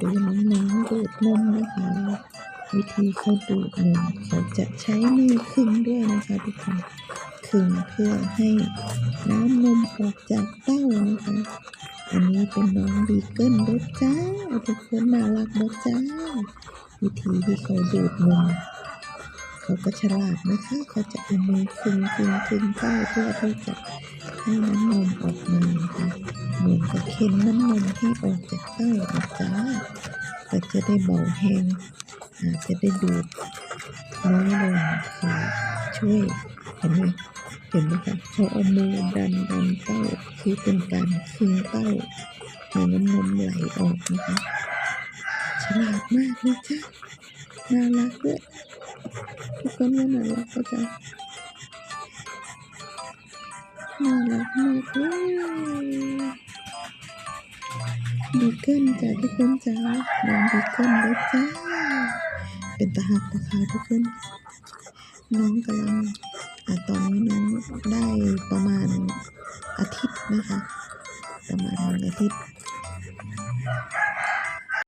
ดูน้องๆดูดนมนะคะ วิธีเขาดูดนมเขาจะใช้มือคึงด้วยนะคะทุกคนคึงเพื่อให้น้ำนมออกจากเต้านะคะ อันนี้เป็นน้องบีเกิลด้วยจ้าทุกคนน่ารักด้วยจ้า วิธีที่เขาดูดนมเขาก็ฉลาดนะคะเขาจะเอามือคึงคึงคึงเต้าเพื่อที่จะให้น้ำนมออกมา นะคะเหมือนกับเค้นน้ำนมให้ออกจากเต้านะจ้าก็จะได้เบาแห้งอาจจะได้ดูดน้อยลงค่ะช่วยเห็นไหมเห็นไหมคะเขาเอามือดันดันเต้าคือเป็นการคึงเต้าให้น้ำนมไหลออกนะคะฉลาดมากเลยจ้ะน่ารักด้วยทุกคนว่าน่ารักก็จะน่ารักมากเลย บีเกิลจ้ะทุกคนจ้าน้องบีเกิลด้วยจ้า เป็นตาหักนะคะทุกคน น้องกำลังอะตอนนี้น้องได้ประมาณอาทิตย์นะคะ ประมาณอาทิตย์